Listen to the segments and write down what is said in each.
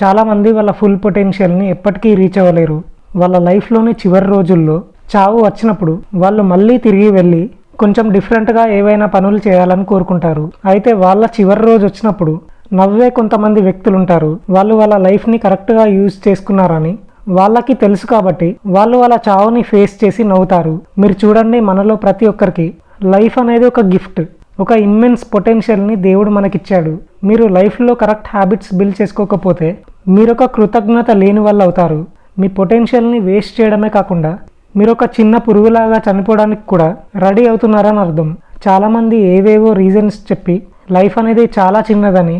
చాలామంది వాళ్ళ ఫుల్ పొటెన్షియల్ని ఎప్పటికీ రీచ్ అవ్వలేరు. వాళ్ళ లైఫ్లోని చివరి రోజుల్లో చావు వచ్చినప్పుడు వాళ్ళు మళ్ళీ తిరిగి వెళ్ళి కొంచెం డిఫరెంట్గా ఏవైనా పనులు చేయాలని కోరుకుంటారు. అయితే వాళ్ళ చివరి రోజు వచ్చినప్పుడు నవ్వే కొంతమంది వ్యక్తులు ఉంటారు. వాళ్ళు వాళ్ళ లైఫ్ని కరెక్ట్గా యూజ్ చేసుకున్నారని వాళ్ళకి తెలుసు కాబట్టి వాళ్ళు వాళ్ళ చావుని ఫేస్ చేసి నవ్వుతారు. మీరు చూడండి మనలో ప్రతి ఒక్కరికి లైఫ్ అనేది ఒక గిఫ్ట్ ఒక ఇమ్మెన్స్ పొటెన్షియల్ని దేవుడు మనకిచ్చాడు. మీరు లైఫ్లో కరెక్ట్ హ్యాబిట్స్ బిల్డ్ చేసుకోకపోతే మీరొక కృతజ్ఞత లేని వాళ్ళు అవుతారు. మీ పొటెన్షియల్ని వేస్ట్ చేయడమే కాకుండా మీరు ఒక చిన్న పురుగులాగా చనిపోవడానికి కూడా రెడీ అవుతున్నారని అర్థం. చాలామంది ఏవేవో రీజన్స్ చెప్పి లైఫ్ అనేది చాలా చిన్నదని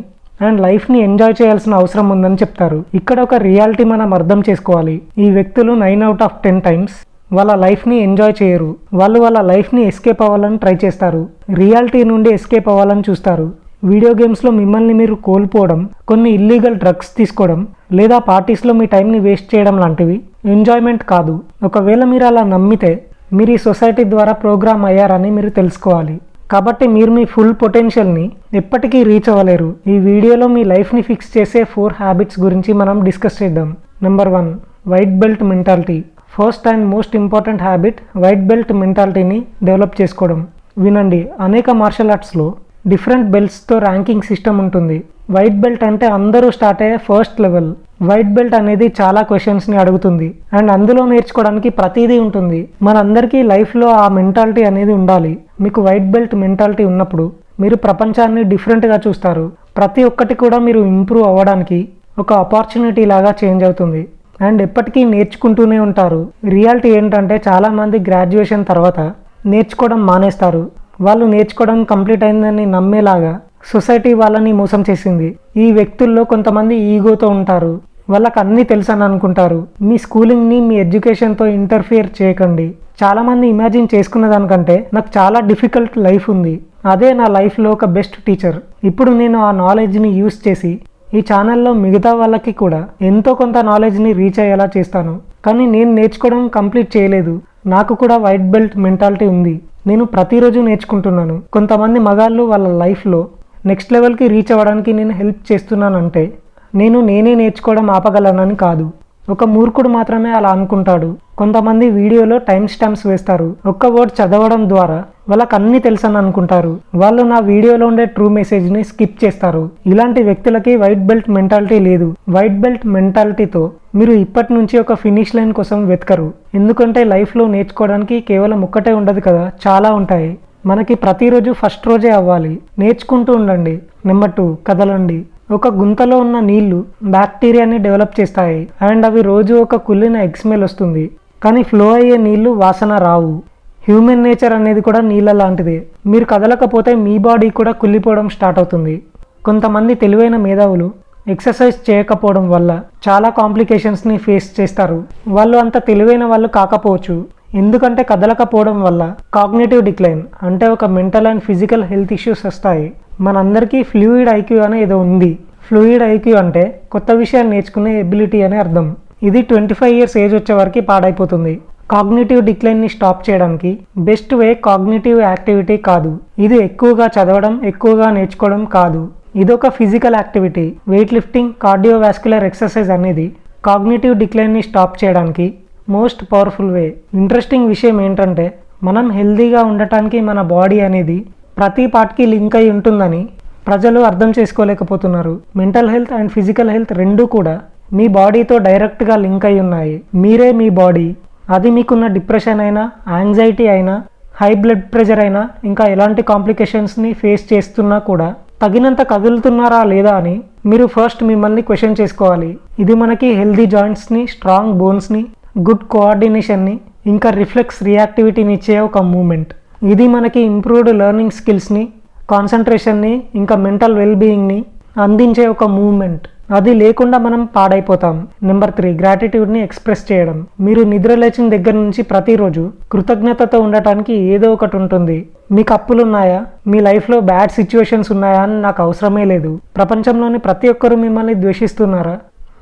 అండ్ లైఫ్ని ఎంజాయ్ చేయాల్సిన అవసరం ఉందని చెప్తారు. ఇక్కడ ఒక రియాలిటీ మనం అర్థం చేసుకోవాలి. ఈ వ్యక్తులు nine out of ten times వాళ్ళ లైఫ్ని ఎంజాయ్ చేయరు. వాళ్ళు వాళ్ళ లైఫ్ని ఎస్కేప్ అవ్వాలని ట్రై చేస్తారు. రియాలిటీ నుండి ఎస్కేప్ అవ్వాలని చూస్తారు. వీడియో గేమ్స్లో మిమ్మల్ని మీరు కోల్పోవడం కొన్ని ఇల్లీగల్ డ్రగ్స్ తీసుకోవడం లేదా పార్టీస్లో మీ టైంని వేస్ట్ చేయడం లాంటివి ఎంజాయ్మెంట్ కాదు. ఒకవేళ మీరు అలా నమ్మితే మీరు ఈ సొసైటీ ద్వారా ప్రోగ్రామ్ అయ్యారని మీరు తెలుసుకోవాలి. కాబట్టి మీరు మీ ఫుల్ పొటెన్షియల్ని ఎప్పటికీ రీచ్ అవ్వలేరు. ఈ వీడియోలో మీ లైఫ్ని ఫిక్స్ చేసే ఫోర్ హ్యాబిట్స్ గురించి మనం డిస్కస్ చేద్దాం. Number one white belt mentality. First and most important habit white belt మెంటాలిటీని develop చేసుకోవడం. వినండి అనేక మార్షల్ ఆర్ట్స్లో డిఫరెంట్ బెల్ట్స్తో ర్యాంకింగ్ సిస్టమ్ ఉంటుంది. వైట్ బెల్ట్ అంటే అందరూ స్టార్ట్ అయ్యే ఫస్ట్ లెవెల్ వైట్ బెల్ట్ అనేది చాలా క్వశ్చన్స్ని అడుగుతుంది. అండ్ అందులో నేర్చుకోవడానికి ప్రతిదీ ఉంటుంది. మనందరికీ లైఫ్లో ఆ మెంటాలిటీ అనేది ఉండాలి. మీకు వైట్ బెల్ట్ మెంటాలిటీ ఉన్నప్పుడు మీరు ప్రపంచాన్ని డిఫరెంట్గా చూస్తారు. ప్రతి ఒక్కటి కూడా మీరు ఇంప్రూవ్ అవ్వడానికి ఒక ఆపర్చునిటీ లాగా చేంజ్ అవుతుంది. అండ్ ఎప్పటికీ నేర్చుకుంటూనే ఉంటారు. రియాలిటీ ఏంటంటే చాలామంది గ్రాడ్యుయేషన్ తర్వాత నేర్చుకోవడం మానేస్తారు. వాళ్ళు నేర్చుకోవడం కంప్లీట్ అయిందని నమ్మేలాగా సొసైటీ వాళ్ళని మోసం చేసింది. ఈ వ్యక్తుల్లో కొంతమంది ఈగోతో ఉంటారు. వాళ్ళకి అన్నీ తెలుసని అనుకుంటారు. మీ స్కూలింగ్ని మీ ఎడ్యుకేషన్తో ఇంటర్ఫియర్ చేయకండి. చాలామంది ఇమాజిన్ చేసుకున్న దానికంటే నాకు చాలా డిఫికల్ట్ లైఫ్ ఉంది. అదే నా లైఫ్లో ఒక బెస్ట్ టీచర్. ఇప్పుడు నేను ఆ నాలెడ్జ్ని యూస్ చేసి ఈ ఛానల్లో మిగతా వాళ్ళకి కూడా ఎంతో కొంత నాలెడ్జ్ని రీచ్ అయ్యేలా చేస్తాను. కానీ నేను నేర్చుకోవడం కంప్లీట్ చేయలేదు. నాకు కూడా వైట్ బెల్ట్ మెంటాలిటీ ఉంది. నేను ప్రతిరోజు నేర్చుకుంటున్నాను. కొంతమంది మగాళ్ళు వాళ్ళ లైఫ్లో నెక్స్ట్ లెవెల్కి రీచ్ అవ్వడానికి నేను హెల్ప్ చేస్తున్నానంటే నేను నేనే నేర్చుకోవడం ఆపగలనని కాదు. ఒక మూర్ఖుడు మాత్రమే అలా అనుకుంటాడు. కొంతమంది వీడియోలో టైం స్టాంప్స్ వేస్తారు. ఒక్క వర్డ్ చదవడం ద్వారా వాళ్ళకి అన్ని తెలుసని అనుకుంటారు వాళ్ళు నా వీడియోలో ఉండే ట్రూ మెసేజ్ని స్కిప్ చేస్తారు. ఇలాంటి వ్యక్తులకి వైట్ బెల్ట్ మెంటాలిటీ లేదు. వైట్ బెల్ట్ మెంటాలిటీతో మీరు ఇప్పటి నుంచి ఒక ఫినిష్ లైన్ కోసం వెతకరు. ఎందుకంటే లైఫ్లో నేర్చుకోవడానికి కేవలం ఒక్కటే ఉండదు కదా చాలా ఉంటాయి. మనకి ప్రతిరోజు ఫస్ట్ రోజే అవ్వాలి. నేర్చుకుంటూ ఉండండి. నెంబర్ టూ కదలండి. ఒక గుంతలో ఉన్న నీళ్ళు బ్యాక్టీరియాని డెవలప్ చేస్తాయి. అండ్ అవి రోజు ఒక కుళ్ళిన ఎగ్స్మెల్ వస్తుంది. కానీ ఫ్లో అయ్యే నీళ్ళు వాసన రావు. హ్యూమన్ నేచర్ అనేది కూడా నీళ్ళ లాంటిదే. మీరు కదలకపోతే మీ బాడీ కూడా కుళ్ళిపోవడం స్టార్ట్ అవుతుంది. కొంతమంది తెలివైన మేధావులు ఎక్సర్సైజ్ చేయకపోవడం వల్ల చాలా కాంప్లికేషన్స్ని ఫేస్ చేస్తారు. వాళ్ళు అంత తెలివైన వాళ్ళు కాకపోవచ్చు. ఎందుకంటే కదలకపోవడం వల్ల కాగ్నేటివ్ డిక్లైన్ అంటే ఒక mental and physical health issues వస్తాయి. మనందరికీ ఫ్లూయిడ్ ఐక్యూ అనే ఏదో ఉంది. ఫ్లూయిడ్ ఐక్యూ అంటే కొత్త విషయాలు నేర్చుకునే ఎబిలిటీ అనే అర్థం. ఇది ట్వంటీ ఫైవ్ ఇయర్స్ ఏజ్ వచ్చే వరకు పాడైపోతుంది. కాగ్నిటివ్ డిక్లైన్ని స్టాప్ చేయడానికి బెస్ట్ వే కాగ్నిటివ్ యాక్టివిటీ కాదు. ఇది ఎక్కువగా చదవడం ఎక్కువగా నేర్చుకోవడం కాదు. ఇదొక physical activity. Weight lifting cardiovascular exercise అనేది కాగ్నిటివ్ డిక్లైన్ని స్టాప్ చేయడానికి మోస్ట్ పవర్ఫుల్ వే. ఇంట్రెస్టింగ్ విషయం ఏంటంటే మనం హెల్తీగా ఉండటానికి మన బాడీ అనేది ప్రతి పార్ట్కి లింక్ అయి ఉంటుందని ప్రజలు అర్థం చేసుకోలేకపోతున్నారు. Mental health and physical health రెండూ కూడా మీ బాడీతో డైరెక్ట్గా లింక్ అయి ఉన్నాయి. మీరే మీ బాడీ. అది మీకున్న డిప్రెషన్ అయినా యాంగ్జైటీ అయినా హై బ్లడ్ ప్రెషర్ అయినా ఇంకా ఎలాంటి కాంప్లికేషన్స్ని ఫేస్ చేస్తున్నా కూడా తగినంత కదులుతున్నారా లేదా అని మీరు ఫస్ట్ మిమ్మల్ని క్వశ్చన్ చేసుకోవాలి. ఇది మనకి హెల్దీ జాయింట్స్ని స్ట్రాంగ్ బోన్స్ని గుడ్ కోఆర్డినేషన్ని ఇంకా రిఫ్లెక్స్ రియాక్టివిటీని ఇచ్చే ఒక మూమెంట్ ఇది మనకి ఇంప్రూవ్డ్ లెర్నింగ్ స్కిల్స్ని కాన్సన్ట్రేషన్ని ఇంకా మెంటల్ వెల్బీయింగ్ని అందించే ఒక మూమెంట్ అది లేకుండా మనం పాడైపోతాం. నెంబర్ త్రీ గ్రాటిట్యూడ్ని ఎక్స్ప్రెస్ చేయడం. మీరు నిద్ర లేచిన దగ్గర నుంచి ప్రతిరోజు కృతజ్ఞతతో ఉండటానికి ఏదో ఒకటి ఉంటుంది. మీకు అప్పులు ఉన్నాయా మీ లైఫ్లో బ్యాడ్ సిచ్యువేషన్స్ ఉన్నాయా అని నాకు అవసరమే లేదు. ప్రపంచంలోని ప్రతి ఒక్కరూ మిమ్మల్ని ద్వేషిస్తున్నారా?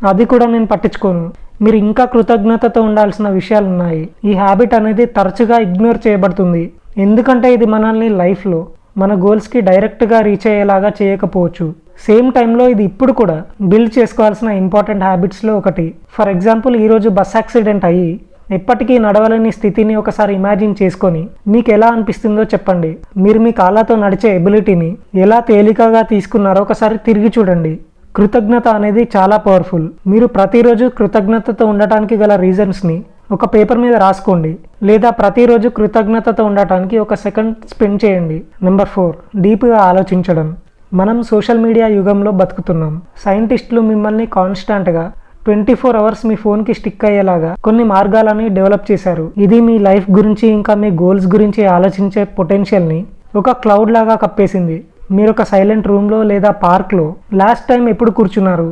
అది కూడా నేను పట్టించుకోను. మీరు ఇంకా కృతజ్ఞతతో ఉండాల్సిన విషయాలు ఉన్నాయి ఈ హ్యాబిట్ అనేది తరచుగా ఇగ్నోర్ చేయబడుతుంది. ఎందుకంటే ఇది మనల్ని లైఫ్లో మన గోల్స్కి డైరెక్ట్గా రీచ్ అయ్యేలాగా చేయకపోవచ్చు. సేమ్ టైంలో ఇది ఇప్పుడు కూడా బిల్డ్ చేసుకోవాల్సిన ఇంపార్టెంట్ హ్యాబిట్స్లో ఒకటి. ఫర్ ఎగ్జాంపుల్ ఈరోజు బస్ యాక్సిడెంట్ అయ్యి ఎప్పటికీ నడవలేని స్థితిని ఒకసారి ఇమాజిన్ చేసుకొని మీకు ఎలా అనిపిస్తుందో చెప్పండి. మీరు మీ కాళ్ళతో నడిచే ఎబిలిటీని ఎలా తేలికగా తీసుకున్నారో ఒకసారి తిరిగి చూడండి. కృతజ్ఞత అనేది చాలా పవర్ఫుల్. మీరు ప్రతిరోజు కృతజ్ఞతతో ఉండటానికి గల రీజన్స్ని ఒక పేపర్ మీద రాసుకోండి. లేదా ప్రతిరోజు కృతజ్ఞతతో ఉండటానికి ఒక సెకండ్ స్పెండ్ చేయండి. నెంబర్ ఫోర్ డీప్గా ఆలోచించడం. మనం సోషల్ మీడియా యుగంలో బతుకుతున్నాం. సైంటిస్టులు మిమ్మల్ని కాన్స్టాంట్గా ట్వంటీ ఫోర్ అవర్స్ మీ ఫోన్కి స్టిక్ అయ్యేలాగా కొన్ని మార్గాలని డెవలప్ చేశారు. ఇది మీ లైఫ్ గురించి ఇంకా మీ గోల్స్ గురించి ఆలోచించే పొటెన్షియల్ని ఒక క్లౌడ్ లాగా కప్పేసింది. మీరు ఒక సైలెంట్ రూమ్లో లేదా పార్క్లో లాస్ట్ టైం ఎప్పుడు కూర్చున్నారు?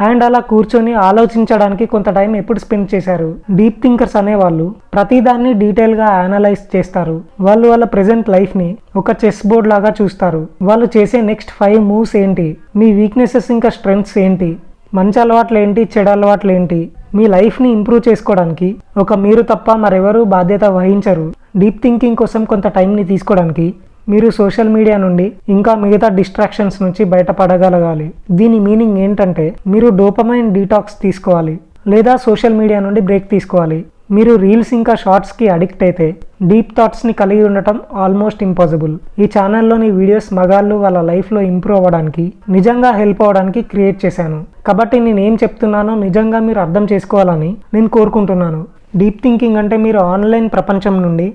అండ్ అలా కూర్చొని ఆలోచించడానికి కొంత టైం ఎప్పుడు స్పెండ్ చేశారు? డీప్ థింకర్స్ అనేవాళ్ళు ప్రతిదాన్ని డీటెయిల్గా అనలైజ్ చేస్తారు. వాళ్ళు వాళ్ళ ప్రజెంట్ లైఫ్ని ఒక చెస్ బోర్డ్ లాగా చూస్తారు. వాళ్ళు చేసే నెక్స్ట్ ఫైవ్ మూవ్స్ ఏంటి? మీ వీక్నెసెస్ ఇంకా స్ట్రెంగ్స్ ఏంటి? మంచి అలవాట్లు ఏంటి? చెడు అలవాట్లు ఏంటి? మీ లైఫ్ని ఇంప్రూవ్ చేసుకోవడానికి ఒక మీరు తప్ప మరెవరూ బాధ్యత వహించరు. డీప్ థింకింగ్ కోసం కొంత టైంని తీసుకోవడానికి మీరు సోషల్ మీడియా నుండి ఇంకా మిగతా డిస్ట్రాక్షన్స్ నుంచి బయటపడగలగాలి. దీని మీనింగ్ ఏంటంటే మీరు డోపమైన్ డీటాక్స్ తీసుకోవాలి లేదా సోషల్ మీడియా నుండి బ్రేక్ తీసుకోవాలి. మీరు రీల్స్ ఇంకా షార్ట్స్కి అడిక్ట్ అయితే డీప్ థాట్స్ని కలిగి ఉండటం ఆల్మోస్ట్ ఇంపాసిబుల్. ఈ ఛానల్లోని వీడియోస్ మగాళ్ళు వాళ్ళ లైఫ్లో ఇంప్రూవ్ అవ్వడానికి నిజంగా హెల్ప్ అవ్వడానికి క్రియేట్ చేశాను. కాబట్టి నేను ఏం చెప్తున్నానో నిజంగా మీరు అర్థం చేసుకోవాలని నేను కోరుకుంటున్నాను. డీప్ థింకింగ్ అంటే మీరు ఆన్లైన్ ప్రపంచం నుండి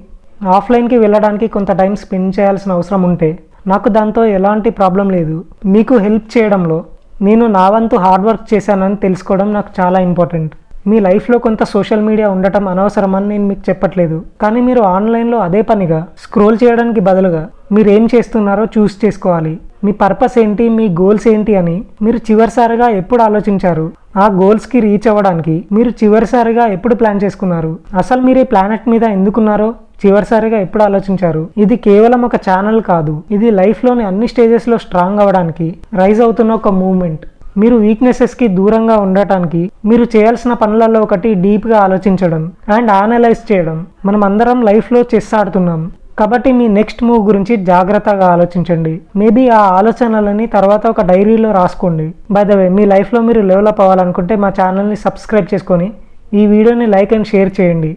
ఆఫ్లైన్కి వెళ్ళడానికి కొంత టైం స్పెండ్ చేయాల్సిన అవసరం ఉంటే నాకు దాంతో ఎలాంటి ప్రాబ్లం లేదు. మీకు హెల్ప్ చేయడంలో నేను నా వంతు హార్డ్ వర్క్ చేశానని తెలుసుకోవడం నాకు చాలా ఇంపార్టెంట్. మీ లైఫ్లో కొంత సోషల్ మీడియా ఉండటం అనవసరమని నేను మీకు చెప్పట్లేదు. కానీ మీరు ఆన్లైన్లో అదే పనిగా స్క్రోల్ చేయడానికి బదులుగా మీరు ఏం చేస్తున్నారో చూస్ చేసుకోవాలి. మీ పర్పస్ ఏంటి? మీ గోల్స్ ఏంటి? అని మీరు చివరిసారిగా ఎప్పుడు ఆలోచించారు? ఆ గోల్స్కి రీచ్ అవ్వడానికి మీరు చివరిసారిగా ఎప్పుడు ప్లాన్ చేసుకున్నారు? అసలు మీరు ఈ ప్లానెట్ మీద ఎందుకున్నారో? చివరిసారిగా ఎప్పుడు ఆలోచించారు? ఇది కేవలం ఒక ఛానల్ కాదు. ఇది లైఫ్లోని అన్ని స్టేజెస్లో స్ట్రాంగ్ అవ్వడానికి రైజ్ అవుతున్న ఒక మూవ్మెంట్. మీరు వీక్నెసెస్కి దూరంగా ఉండటానికి మీరు చేయాల్సిన పనులలో ఒకటి డీప్గా ఆలోచించడం అండ్ ఆనలైజ్ చేయడం. మనం అందరం లైఫ్లో చెస్ ఆడుతున్నాం. కాబట్టి మీ నెక్స్ట్ మూవ్ గురించి జాగ్రత్తగా ఆలోచించండి. మేబీ ఆ ఆలోచనలని తర్వాత ఒక డైరీలో రాసుకోండి. బై ద వే మీ లైఫ్లో మీరు డెవలప్ అవ్వాలనుకుంటే మా ఛానల్ని సబ్స్క్రైబ్ చేసుకొని ఈ వీడియోని లైక్ అండ్ షేర్ చేయండి.